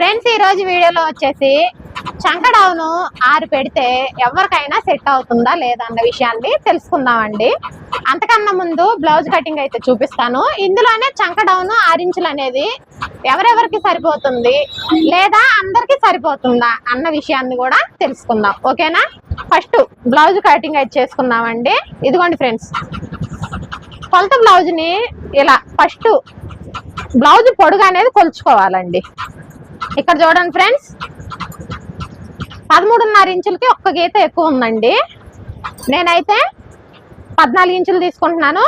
Friends ఈ రోజు వీడియోలో వచ్చేసి చంకడౌను ఆరు పెడితే ఎవరికైనా సెట్ అవుతుందా లేదా అన్న విషయాన్ని తెలుసుకుందామండి. అంతకన్నా ముందు బ్లౌజ్ కటింగ్ అయితే చూపిస్తాను. ఇందులోనే చంకడౌను ఆరించులు అనేది ఎవరెవరికి సరిపోతుంది లేదా అందరికి సరిపోతుందా అన్న విషయాన్ని కూడా తెలుసుకుందాం. ఓకేనా? ఫస్ట్ బ్లౌజ్ కటింగ్ అయితే చేసుకుందామండి. ఇదిగోండి ఫ్రెండ్స్. కొలత బ్లౌజ్ని ఇలా ఫస్ట్ బ్లౌజ్ పొడుగు అనేది కొలుచుకోవాలండి. ఇక్కడ చూడండి ఫ్రెండ్స్. పదమూడున్నర ఇంచులకి ఒక్క గీత ఎక్కువ ఉందండి. నేనైతే పద్నాలుగు ఇంచులు తీసుకుంటున్నాను.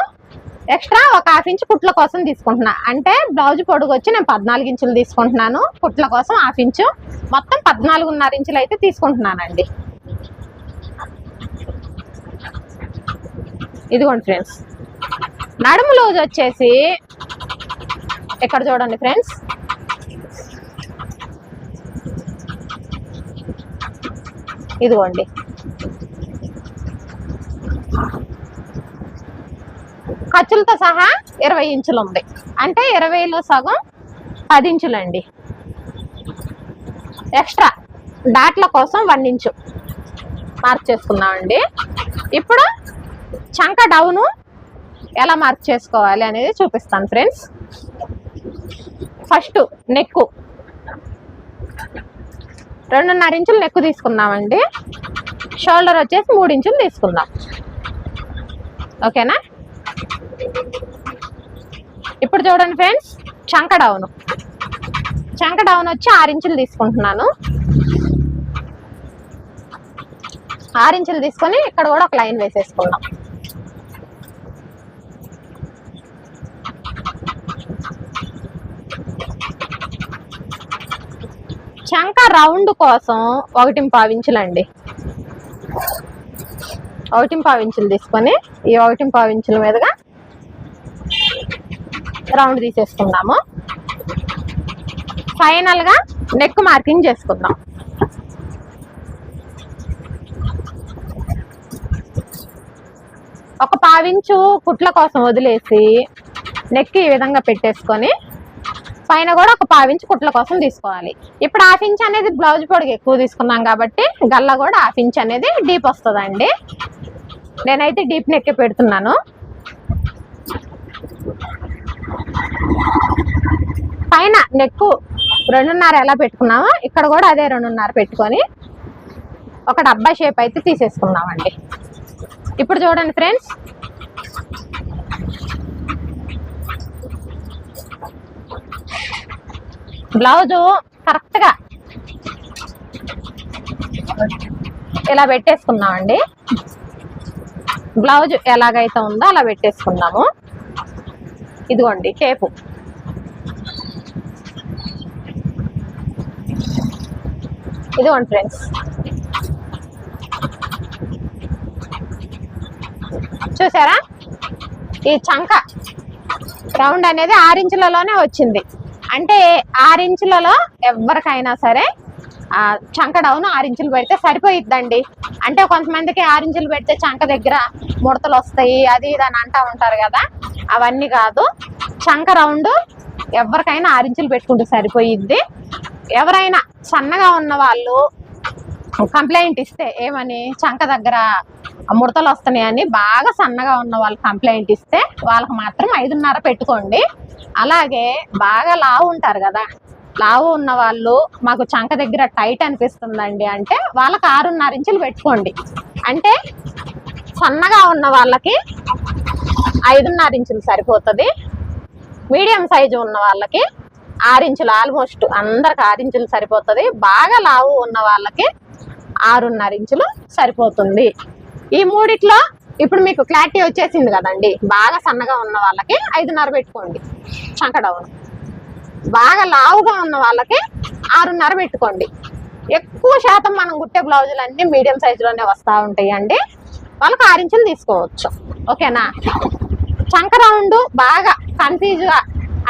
ఎక్స్ట్రా ఒక హాఫ్ ఇంచ్ కుట్ల కోసం తీసుకుంటున్నా. అంటే బ్లౌజ్ పొడుగు వచ్చి నేను పద్నాలుగు ఇంచులు తీసుకుంటున్నాను. కుట్ల కోసం హాఫ్ ఇంచు. మొత్తం పద్నాలుగున్నర ఇంచులు అయితే తీసుకుంటున్నానండి. ఇదిగోండి ఫ్రెండ్స్. నడుము లూజ్ వచ్చేసి ఇక్కడ చూడండి ఫ్రెండ్స్. ఇదిగోండి. ఖర్చులతో సహా ఇరవై ఇంచులు ఉంది. అంటే ఇరవైలో సగం పది ఇంచులండి. ఎక్స్ట్రా డాట్ల కోసం వన్ ఇంచు మార్క్ చేసుకున్నామండి ఇప్పుడు చంక డౌను ఎలా మార్క్ చేసుకోవాలి అనేది చూపిస్తాను ఫ్రెండ్స్. First neck. రెండున్నర ఇంచులు నెక్కు తీసుకుందామండి. షోల్డర్ వచ్చేసి మూడు ఇంచులు తీసుకుందాం. ఓకేనా? ఇప్పుడు చూడండి ఫ్రెండ్స్ చంక డౌన్. చంక డౌన్ వచ్చి ఆరు ఇంచులు తీసుకుంటున్నాను. ఆరు ఇంచులు తీసుకొని ఇక్కడ కూడా ఒక లైన్ వేసేసుకుందాం. శంఖ రౌండ్ కోసం ఒకటి పావించులండి ఒకటి పావించులు తీసుకొని ఈ ఒకటి పావించుల మీదుగా రౌండ్ తీసేసుకుందాము. ఫైనల్గా నెక్ మార్కింగ్ చేసుకుందాం. ఒక పావించు కుట్ల కోసం వదిలేసి నెక్ ఈ విధంగా పెట్టేసుకొని పైన కూడా ఒక పావించి కుట్ల కోసం తీసుకోవాలి. ఇప్పుడు హాఫ్ ఇంచ్ అనేది బ్లౌజ్ పొడికి ఎక్కువ తీసుకున్నాం కాబట్టి గల్ల కూడా హాఫ్ ఇంచ్ అనేది డీప్ వస్తుందండి. నేనైతే డీప్ నెక్ పెడుతున్నాను. పైన నెక్ రెండున్నర ఎలా పెట్టుకున్నామో ఇక్కడ కూడా అదే రెండున్నర పెట్టుకొని ఒక డబ్బా షేప్ అయితే తీసేసుకున్నామండి ఇప్పుడు చూడండి ఫ్రెండ్స్ బ్లౌజు కరెక్ట్గా ఇలా పెట్టేసుకున్నామండి బ్లౌజ్ ఎలాగైతే ఉందో అలా పెట్టేసుకున్నాము ఇదిగోండి టేపు ఇదిగోండి ఫ్రెండ్స్. చూసారా? ఈ చంక రౌండ్ అనేది ఆరించులలోనే వచ్చింది. అంటే ఆరించులలో ఎవరికైనా సరే చంక డౌన్ ఆరించులు పెడితే సరిపోయిద్దండి. అంటే కొంతమందికి ఆరించులు పెడితే చంక దగ్గర ముడతలు వస్తాయి అది ఇది అని అంటూ ఉంటారు కదా. అవన్నీ కాదు. చంక రౌండ్ ఎవరికైనా ఆరించులు పెట్టుకుంటే సరిపోయిద్ది. ఎవరైనా సన్నగా ఉన్న వాళ్ళు కంప్లైంట్ ఇస్తే ఏమని చంక దగ్గర ముడతలు వస్తున్నాయని బాగా సన్నగా ఉన్న వాళ్ళు కంప్లైంట్ ఇస్తే వాళ్ళకి మాత్రం ఐదున్నర పెట్టుకోండి. అలాగే బాగా లావు ఉంటారు కదా. లావు ఉన్న వాళ్ళు మాకు చంక దగ్గర టైట్ అనిపిస్తుందండి అంటే వాళ్ళకి ఆరున్నర ఇంచులు పెట్టుకోండి. అంటే సన్నగా ఉన్న వాళ్ళకి ఐదున్నర ఇంచులు సరిపోతుంది. మీడియం సైజు ఉన్న వాళ్ళకి ఆరించులు ఆల్మోస్ట్ అందరికి ఆరించులు సరిపోతుంది. బాగా లావు ఉన్న వాళ్ళకి ఆరున్నర ఇంచులు సరిపోతుంది. ఈ మూడిట్లో ఇప్పుడు మీకు క్లారిటీ వచ్చేసింది కదండి. బాగా సన్నగా ఉన్న వాళ్ళకి ఐదున్నర పెట్టుకోండి. చంక బాగా లావుగా ఉన్న వాళ్ళకి ఆరున్నర పెట్టుకోండి. ఎక్కువ శాతం మనం కుట్టే బ్లౌజులు అన్ని మీడియం సైజులోనే వస్తూ ఉంటాయి అండి వాళ్ళకి ఆరించులు తీసుకోవచ్చు. ఓకేనా చంక రౌండ్ బాగా కన్ఫ్యూజ్గా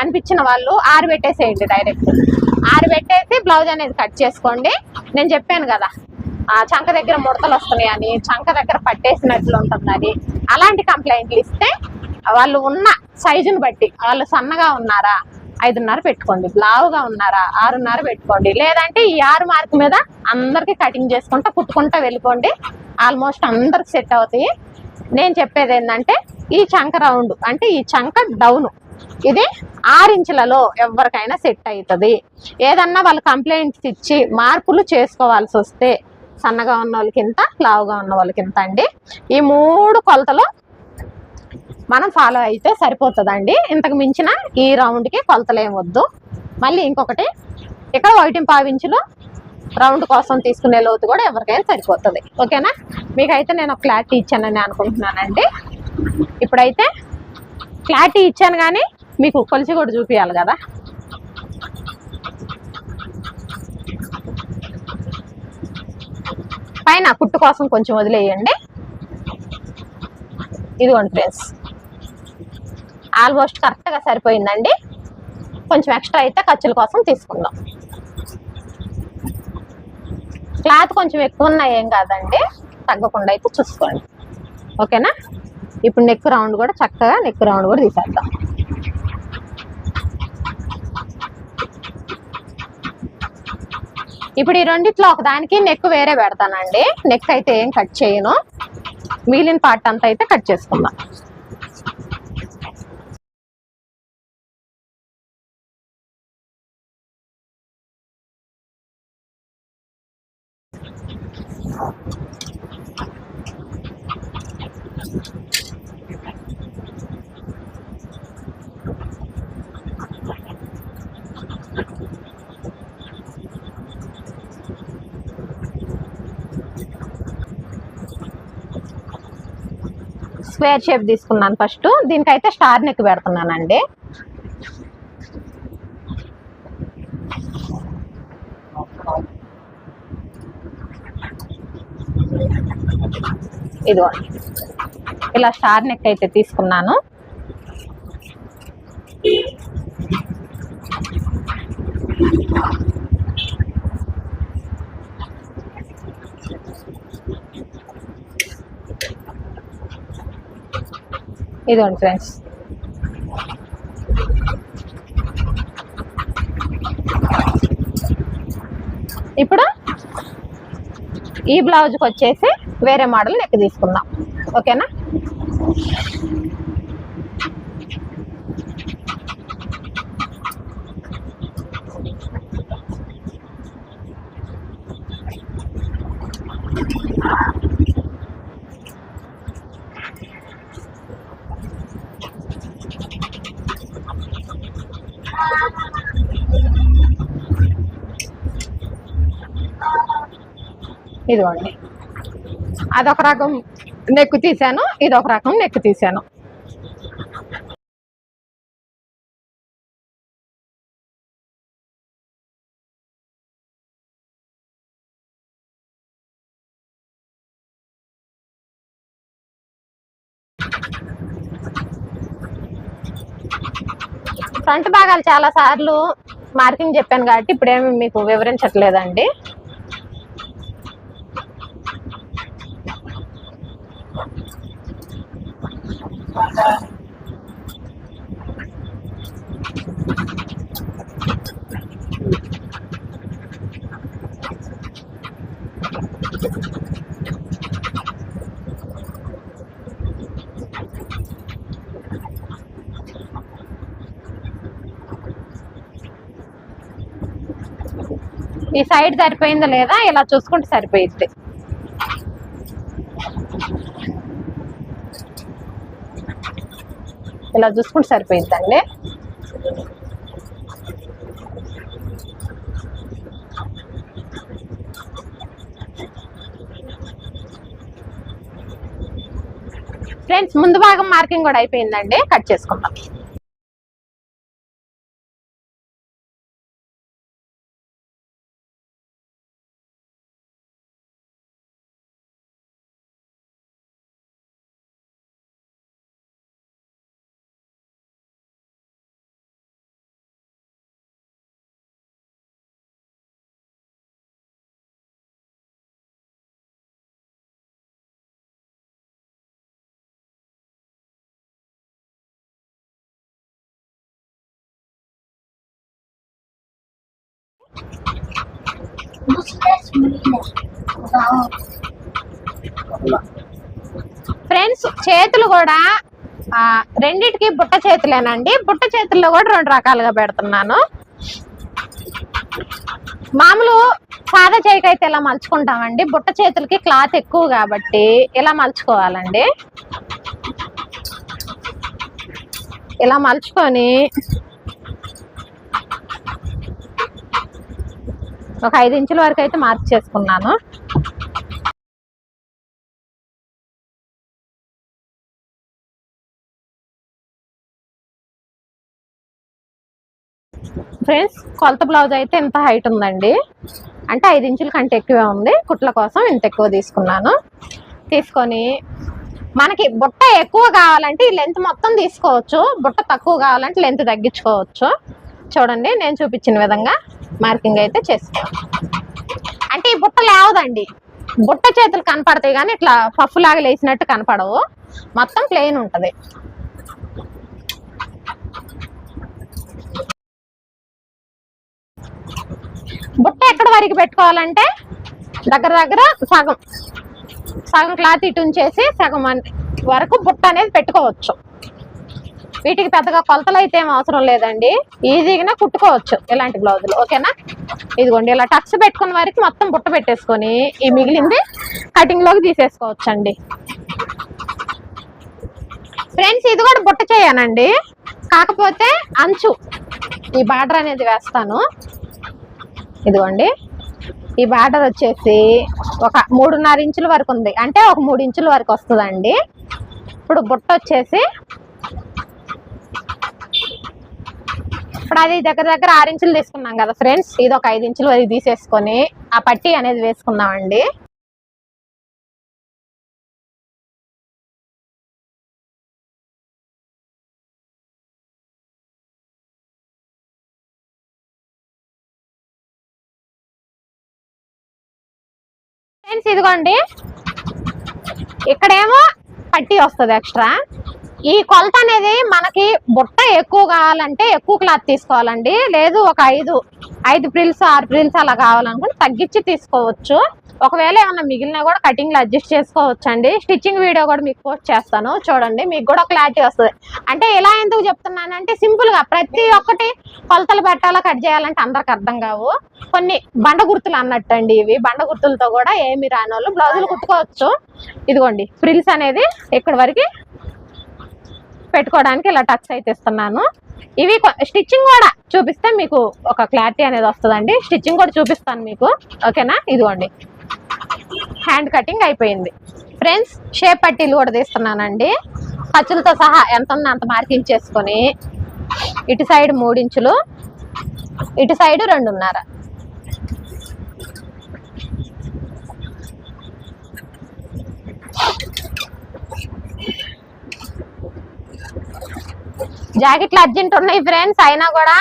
అనిపించిన వాళ్ళు ఆరు పెట్టేసేయండి డైరెక్ట్ ఆరు పెట్టేసి బ్లౌజ్ అనేది కట్ చేసుకోండి. నేను చెప్పాను కదా ఆ చంక దగ్గర ముడతలు వస్తున్నాయని చంక దగ్గర పట్టేసినట్లు ఉంటుందని అలాంటి కంప్లైంట్లు ఇస్తే వాళ్ళు ఉన్న సైజుని బట్టి వాళ్ళు సన్నగా ఉన్నారా ఐదున్నర పెట్టుకోండి లావుగా ఉన్నారా ఆరున్నర పెట్టుకోండి లేదంటే ఈ ఆరు మార్క్ మీద అందరికి కటింగ్ చేసుకుంటా కుట్టుకుంటా వెళ్ళిపోండి ఆల్మోస్ట్ అందరికి సెట్ అవుతాయి. నేను చెప్పేది ఏంటంటే ఈ చంక రౌండ్ అంటే ఈ చంక డౌన్ ఇది ఆరించులలో ఎవరికైనా సెట్ అవుతుంది. ఏదన్నా వాళ్ళు కంప్లైంట్స్ ఇచ్చి మార్పులు చేసుకోవాల్సి వస్తే సన్నగా ఉన్న వాళ్ళకి ఇంత లావుగా ఉన్న వాళ్ళకి ఇంత అండి. ఈ మూడు కొలతలు మనం ఫాలో అయితే సరిపోతుందండి. ఇంతకు మించిన ఈ రౌండ్కి కొలతలు వద్దు. మళ్ళీ ఇంకొకటి ఇక్కడ ఒకటి పావించులు రౌండ్ కోసం తీసుకునే లోతు కూడా ఎవరికైనా సరిపోతుంది. ఓకేనా? మీకైతే నేను ఒక క్లారిటీ ఇచ్చానని అనుకుంటున్నానండి. ఇప్పుడైతే క్లారిటీ ఇచ్చాను కానీ మీకు కొలిసి కూడా చూపించాలి కదా. పైన కుట్టు కోసం కొంచెం వదిలేయండి. ఇదిగోండి ఫ్రెండ్స్. ఆల్మోస్ట్ కరెక్ట్గా సరిపోయిందండి. కొంచెం ఎక్స్ట్రా అయితే ఖర్చుల కోసం తీసుకుందాం. క్లాత్ కొంచెం ఎక్కువ ఉన్నా ఏం కాదండి. తగ్గకుండా అయితే చూసుకోండి. ఓకేనా? ఇప్పుడు నెక్ రౌండ్ కూడా చక్కగా నెక్ రౌండ్ కూడా తీసేద్దాం. ఇప్పుడు ఈ రెండిట్లో ఒకదానికి నెక్ వేరే పెడతానండి. నెక్ అయితే ఏం కట్ చేయను. మిగిలిన పార్ట్ అంతా అయితే కట్ చేసుకుందాం. స్క్వేర్ షేప్ తీసుకున్నాను ఫస్ట్. దీనికైతే స్టార్ నెక్ పెడుతున్నానండి. ఇదిగో ఇలా స్టార్ నెక్ అయితే తీసుకున్నాను. ఇదిగోండి ఫ్రెండ్స్. ఇప్పుడు ఈ బ్లౌజ్కి వచ్చేసి వేరే మోడల్ నెక్ తీసుకుందాం. ఓకేనా? ఇదిగోండి. అదొక రకం నెక్ తీసాను ఇది ఒక రకం నెక్ తీసాను ఫ్రంట్ భాగాలు చాలా సార్లు మార్కింగ్ చెప్పాను కాబట్టి ఇప్పుడేమి మీకు వివరించట్లేదండి. ఈ సైడ్ సరిపోయిందా లేదా ఇలా చూసుకుంటే సరిపోయింది ఇలా చూసుకుంటే సరిపోయిందండి ఫ్రెండ్స్ ముందు భాగం మార్కింగ్ కూడా అయిపోయిందండి. కట్ చేసుకుందాం. ఫ్రెండ్స్ చేతులు కూడా రెండిటికి బుట్ట చేతులేనండి. బుట్ట చేతుల్లో కూడా రెండు రకాలుగా పెడుతున్నాను. మామూలు సాదా చేయికైతే ఇలా మలుచుకుంటామండి? బుట్ట చేతులకి క్లాత్ ఎక్కువ కాబట్టి ఇలా మలుచుకోవాలండి? ఇలా మలుచుకొని ఒక ఐదు ఇంచుల వరకు అయితే మార్క్ చేసుకున్నాను. ఫ్రెండ్స్ కొలత బ్లౌజ్ అయితే ఇంత హైట్ ఉందండి. అంటే ఐదు ఇంచుల కంటే ఎక్కువే ఉంది. కుట్ల కోసం ఇంత ఎక్కువ తీసుకున్నాను. తీసుకొని మనకి బుట్ట ఎక్కువ కావాలంటే ఈ లెంత్ మొత్తం తీసుకోవచ్చు. బుట్ట తక్కువ కావాలంటే లెంత్ తగ్గించుకోవచ్చు. చూడండి నేను చూపించిన విధంగా. మార్కింగ్ అయితే చేసుకోవాలి అంటే ఈ బుట్ట లేవదండి. బుట్ట చేతులు కనపడతాయి కానీ ఇట్లా పఫ్ లాగా లేచినట్టు కనపడవు. మొత్తం ప్లెయిన్ ఉంటుంది. బుట్ట ఎక్కడ వరకు పెట్టుకోవాలంటే దగ్గర దగ్గర సగం సగం క్లాత్ ఇటు ఉంచేసి సగం వరకు బుట్ట అనేది పెట్టుకోవచ్చు. వీటికి పెద్దగా కొలతలు అయితే ఏం అవసరం లేదండి. ఈజీగానే కుట్టుకోవచ్చు ఇలాంటి బ్లౌజులు. ఓకేనా? ఇదిగోండి ఇలా టక్స్ పెట్టుకున్న వరకు మొత్తం బుట్ట పెట్టేసుకొని ఈ మిగిలింది కటింగ్లోకి తీసేసుకోవచ్చు అండి ఫ్రెండ్స్ ఇది కూడా బుట్ట చేయనండి. కాకపోతే అంచు ఈ బార్డర్ అనేది వేస్తాను. ఇదిగోండి ఈ బార్డర్ వచ్చేసి ఒక మూడున్నర ఇంచుల వరకు ఉంది. అంటే ఒక మూడు ఇంచుల వరకు వస్తుందండి. ఇప్పుడు బుట్ట వచ్చేసి ఇప్పుడు అది దగ్గర దగ్గర ఆరు ఇంచులు తీసుకున్నాం కదా ఫ్రెండ్స్. ఇది ఒక ఐదు ఇంచులు అది తీసేసుకొని ఆ పట్టీ అనేది వేసుకుందామండి. ఫ్రెండ్స్ ఇదిగోండి. ఇక్కడేమో పట్టీ వస్తుంది ఎక్స్ట్రా. ఈ కొలత అనేది మనకి బుట్ట ఎక్కువ కావాలంటే ఎక్కువ క్లాత్ తీసుకోవాలండి. లేదు ఒక ఐదు ఐదు ప్రిల్స్ ఆరు ప్రిల్స్ అలా కావాలనుకుంటే తగ్గించి తీసుకోవచ్చు. ఒకవేళ ఏమన్నా మిగిలినా కూడా కటింగ్లో అడ్జస్ట్ చేసుకోవచ్చు అండి స్టిచ్చింగ్ వీడియో కూడా మీకు పోస్ట్ చేస్తాను. చూడండి మీకు కూడా క్లారిటీ వస్తుంది. అంటే ఇలా ఎందుకు చెప్తున్నానంటే సింపుల్గా ప్రతి ఒక్కటి కొలతలు పెట్టాలా కట్ చేయాలంటే అందరికి అర్థం కావు. కొన్ని బండ గుర్తులు అన్నట్టు అండి ఇవి. బండ గుర్తులతో కూడా ఏమి రాని వాళ్ళు బ్లౌజులు కుట్టుకోవచ్చు. ఇదిగోండి ఫ్రిల్స్ అనేది ఇక్కడ వరకు పెట్టుకోవడానికి ఇలా టక్స్ అయితే ఇస్తున్నాను. ఇవి స్టిచ్చింగ్ కూడా చూపిస్తే మీకు ఒక క్లారిటీ అనేది వస్తుందండి. స్టిచ్చింగ్ కూడా చూపిస్తాను మీకు. ఓకేనా? ఇదిగోండి. హ్యాండ్ కటింగ్ అయిపోయింది. ఫ్రెండ్స్ షేప్ పట్టీలు కూడా తీస్తున్నానండి. ఖర్చులతో సహా ఎంత ఉందో అంత మార్కింగ్ చేసుకొని ఇటు సైడ్ మూడించులు ఇటు సైడ్ రెండున్నర. జాకెట్లు అర్జెంట్ ఉన్నాయి ఫ్రెండ్స్ అయినా కూడా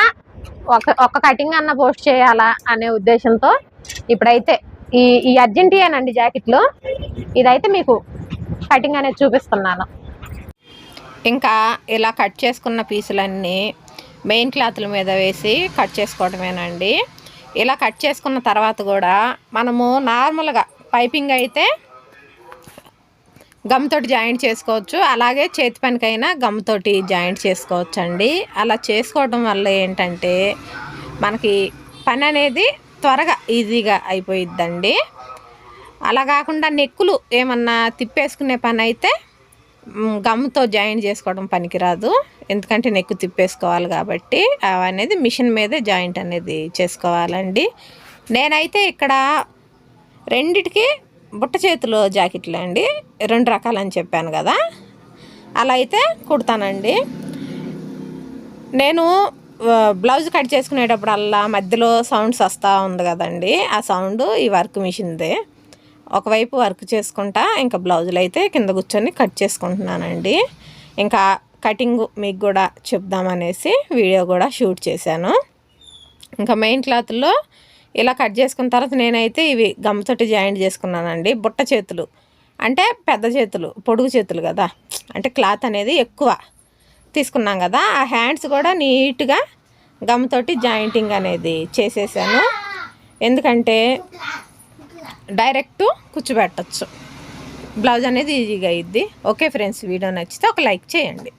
ఒక ఒక కటింగ్ అన్న పోస్ట్ చేయాలా అనే ఉద్దేశంతో ఇప్పుడైతే ఈ ఈ అర్జెంటియేనండి జాకెట్లు. ఇదైతే మీకు కటింగ్ అనేది చూపిస్తున్నాను. ఇంకా ఇలా కట్ చేసుకున్న పీసులన్నీ మెయిన్ క్లాత్ల మీద వేసి కట్ చేసుకోవడమేనండి ఇలా కట్ చేసుకున్న తర్వాత కూడా మనము నార్మల్గా పైపింగ్ అయితే గమ్ తోటి జాయింట్ చేసుకోవచ్చు. అలాగే చేతి పనికైనా గమ్ తోటి జాయింట్ చేసుకోవచ్చు అండి అలా చేసుకోవడం వల్ల ఏంటంటే మనకి పని అనేది త్వరగా ఈజీగా అయిపోయిద్దండి. అలా కాకుండా నెక్కులు ఏమన్నా తిప్పేసుకునే పని అయితే గమ్తో జాయింట్ చేసుకోవడం పనికిరాదు. ఎందుకంటే నెక్కు తిప్పేసుకోవాలి కాబట్టి అవి అనేది మిషన్ మీదే జాయింట్ అనేది చేసుకోవాలండి. నేనైతే ఇక్కడ రెండిటికి బుట్ట చేతిలో జాకెట్లు అండి. రెండు రకాలని చెప్పాను కదా. అలా అయితే కుడతానండి. నేను బ్లౌజ్ కట్ చేసుకునేటప్పుడల్లా మధ్యలో సౌండ్స్ వస్తూ ఉంది కదండి. ఆ సౌండ్ ఈ వర్క్ మిషన్దే. ఒకవైపు వర్క్ చేసుకుంటా ఇంకా బ్లౌజులు అయితే కింద కూర్చొని కట్ చేసుకుంటున్నానండి. ఇంకా కటింగ్ మీకు కూడా చెప్దామనేసి వీడియో కూడా షూట్ చేశాను. ఇంకా మెయిన్ క్లాత్లో ఇలా కట్ చేసుకున్న తర్వాత నేనైతే ఇవి గమ్తోటి జాయింట్ చేసుకున్నానండి బుట్ట చేతులు. అంటే పెద్ద చేతులు పొడుగు చేతులు కదా. అంటే క్లాత్ అనేది ఎక్కువ తీసుకున్నాం కదా. ఆ హ్యాండ్స్ కూడా నీట్గా గమ్తోటి జాయింటింగ్ అనేది చేసేసాను. ఎందుకంటే డైరెక్ట్ కూర్చోబెట్టచ్చు. బ్లౌజ్ అనేది ఈజీగా అయ్యిద్ది ఓకే ఫ్రెండ్స్ వీడియో నచ్చితే ఒక లైక్ చేయండి.